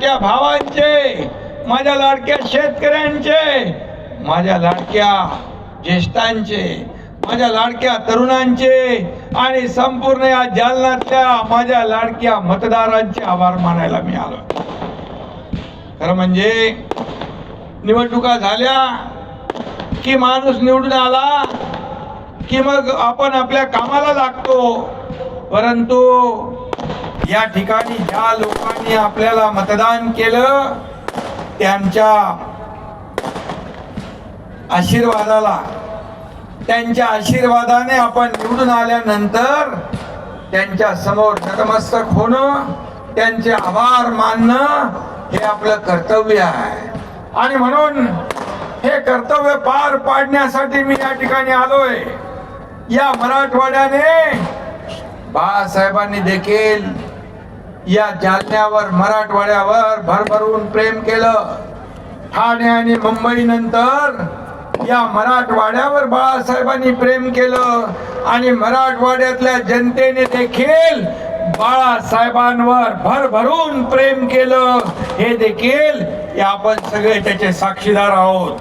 माझ्या भावांचे माझ्या लाडक्या शेतकऱ्यांचे माझ्या लाडक्या ज्येष्ठांचे माझ्या लाडक्या तरुणांचे आणि संपूर्ण या जालनातल्या माझ्या लाडक्या मतदारांचे आभार मानायला मी आलो. खरं म्हणजे निवडणुका झाल्या की माणूस निवडून आला की मग आपण आपल्या कामाला लागतो. परंतु या ठिकाणी ज्या लोकांनी आपल्याला मतदान केलं त्यांच्या आशीर्वादाला त्यांच्या आशीर्वादाने आपण निवडून आल्यानंतर त्यांच्यासमोर नतमस्तक होणं त्यांचे आभार मानणं हे आपलं कर्तव्य आहे. आणि म्हणून हे कर्तव्य पार पाडण्यासाठी मी या ठिकाणी आलोय. या मराठवाड्याने बाळासाहेबांनी देखील या जालन्यावर मराठवाड्यावर भरभरून प्रेम केलं. ठाणे आणि मुंबई नंतर या मराठवाड्यावर बाळासाहेबांनी प्रेम केलं. आणि मराठवाड्यातल्या जनतेने देखील बाळासाहेबांवर भरभरून प्रेम केलं. हे देखील या आपण सगळे त्याचे साक्षीदार आहोत.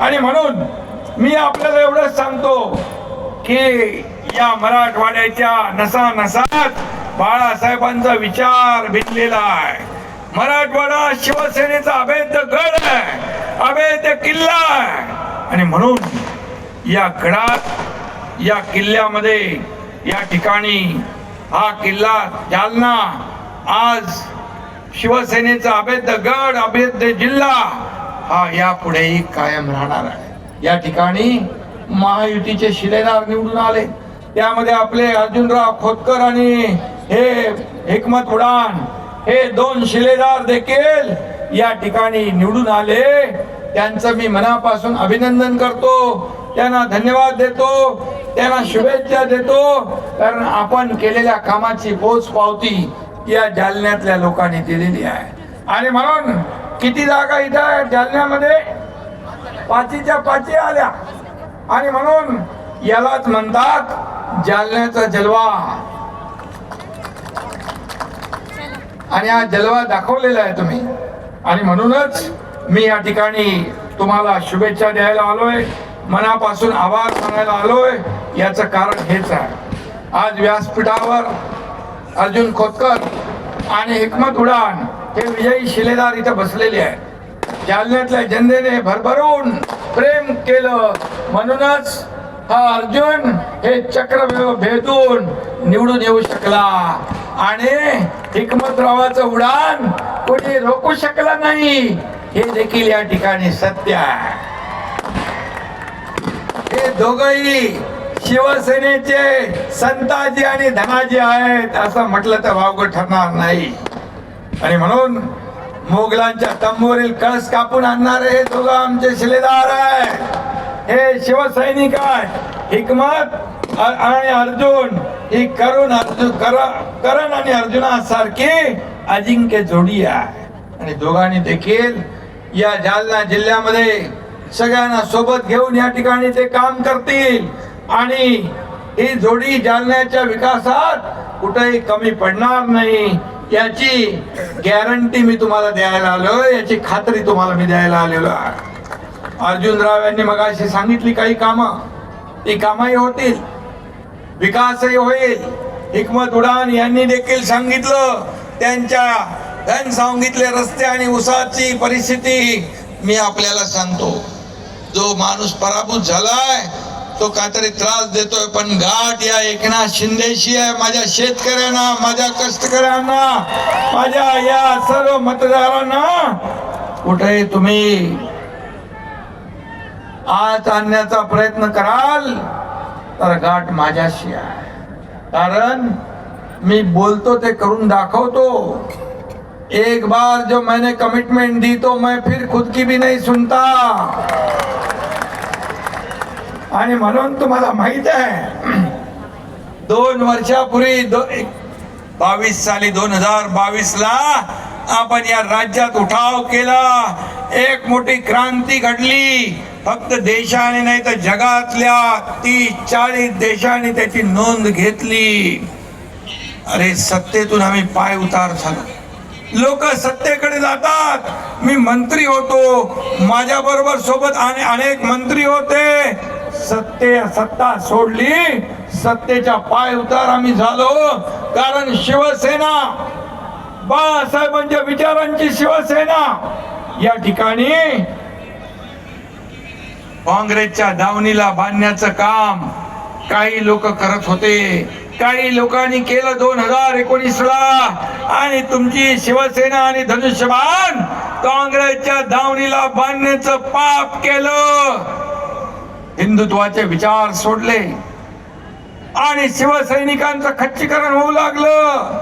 आणि म्हणून मी आपल्याला एवढंच सांगतो की या मराठवाड्याच्या नसा नसात बाळासाहेबांचा विचार भिनलेला आहे. मराठवाडा शिवसेनेचा अभेद्य गड आहे. अभेद्य किल्ला आहे. आणि म्हणून या गडात या किल्ल्यामध्ये या ठिकाणी हा किल्ला जालना आज शिवसेनेचा अभेद्य गड अभेद्य जिल्हा हा यापुढेही कायम राहणार आहे. या ठिकाणी महायुतीचे शिलेदार निवडून आले. त्यामध्ये आपले अर्जुनराव खोतकर आणि हे हिकमत उडान. हे दोन शिलेदार देखील या ठिकाणी निवडून आले. त्यांचं मी मनापासून अभिनंदन करतो. त्यांना धन्यवाद देतो. त्यांना शुभेच्छा देतो. कारण आपण केलेल्या कामाची पोच पावती या जालन्यातल्या लोकांनी दिलेली आहे. आणि म्हणून किती जागा इथं आहे जालन्यामध्ये? पाचीच्या पाची आल्या. आणि म्हणून यालाच म्हणतात जालन्याचा जलवा. आणि हा जलवा दाखवलेला आहे तुम्ही. आणि म्हणूनच मी या ठिकाणी तुम्हाला शुभेच्छा द्यायला आलोय. मनापासून आभार मानायला आलोय. याचं कारण हेच आहे. आज व्यासपीठावर अर्जुन खोतकर आणि हिकमत उडान हे विजयी शिलेदार इथं बसलेले आहेत. जालन्यातल्या जनतेने भरभरून प्रेम केलं. म्हणूनच हा अर्जुन हे चक्र भेदून निवडून येऊ शकला. आणि हिकमतरावाचं उडान कोणी रोखू शकला नाही हे देखील या ठिकाणी सत्य आहे. हे दोघही शिवसेनेचे संताजी आणि धनाजी आहेत असं म्हटलं तर वावगं ठरणार नाही. आणि म्हणून मोगलांच्या तंबोरील कळस कापून आणणारे हे दोघं आमचे शिलेदार आहे हे शिवसैनिक आहे हिकमत आणि अर्जुन ही करुण अर्जुन करण आणि अर्जुनासारखी अजिंक्य जोडी आहे. आणि दोघांनी देखील या जालना जिल्ह्यामध्ये सगळ्यांना सोबत घेऊन या ठिकाणी ते काम करतील. आणि ही जोडी जालन्याच्या विकासात कुठेही कमी पडणार नाही. याची गॅरंटी मी तुम्हाला द्यायला आलो याची खात्री तुम्हाला मी द्यायला आलेलो आहे. अर्जुनराव यांनी मगाशी सांगितली काही कामं. ती कामही होतील. विकासही होईल. हिकमत उडान यांनी देखील सांगितलं. त्यांच्या त्यांनी सांगितले रस्ते आणि उसाची परिस्थिती मी आपल्याला सांगतो. जो माणूस पराभूत झालाय तो काहीतरी त्रास देतोय पण घाट या एकनाथ शिंदेशी आहे. माझ्या शेतकऱ्यांना माझ्या कष्टकऱ्यांना माझ्या या सर्व मतदारांना कुठेही तुम्ही आज आणण्याचा प्रयत्न कराल. तर गाठ माझ्याशी आहे. कारण मी बोलतो ते करून दाखवतो. एक बार जो मैंने कमिटमेंट दी तो मैं फिर खुद की भी नहीं सुनता. आणि म्हणून तुम्हाला माहीत आहे दोन वर्षापूर्वी दो बावीस साली दोन हजार बावीस ला आपण या राज्यात उठाव केला. एक मोठी क्रांती घडली. फक्त देशाने नाही तर जगातल्या तीस चाळीस देशांनी त्याची नोंद घेतली. अरे सत्तेतून आम्ही पाय उतार झालो. लोक सत्तेकडे जातात. मी मंत्री होतो. माझ्या बरोबर सोबत आणि अनेक मंत्री होते. सत्ते सत्ता सोडली. सत्तेच्या पाय उतार आम्ही झालो. कारण शिवसेना बाळासाहेबांच्या विचारांची शिवसेना या ठिकाणी काँग्रेसच्या दावणीला बांधण्याचं काम काही लोक करत होते. काही लोकांनी केलं दोन हजार एकोणीस ला आणि तुमची शिवसेना आणि धनुष्यबाण काँग्रेसच्या दावणीला बांधण्याचं पाप केलं. हिंदुत्वाचे विचार सोडले. आणि शिवसैनिकांचं खच्चीकरण होऊ लागलं.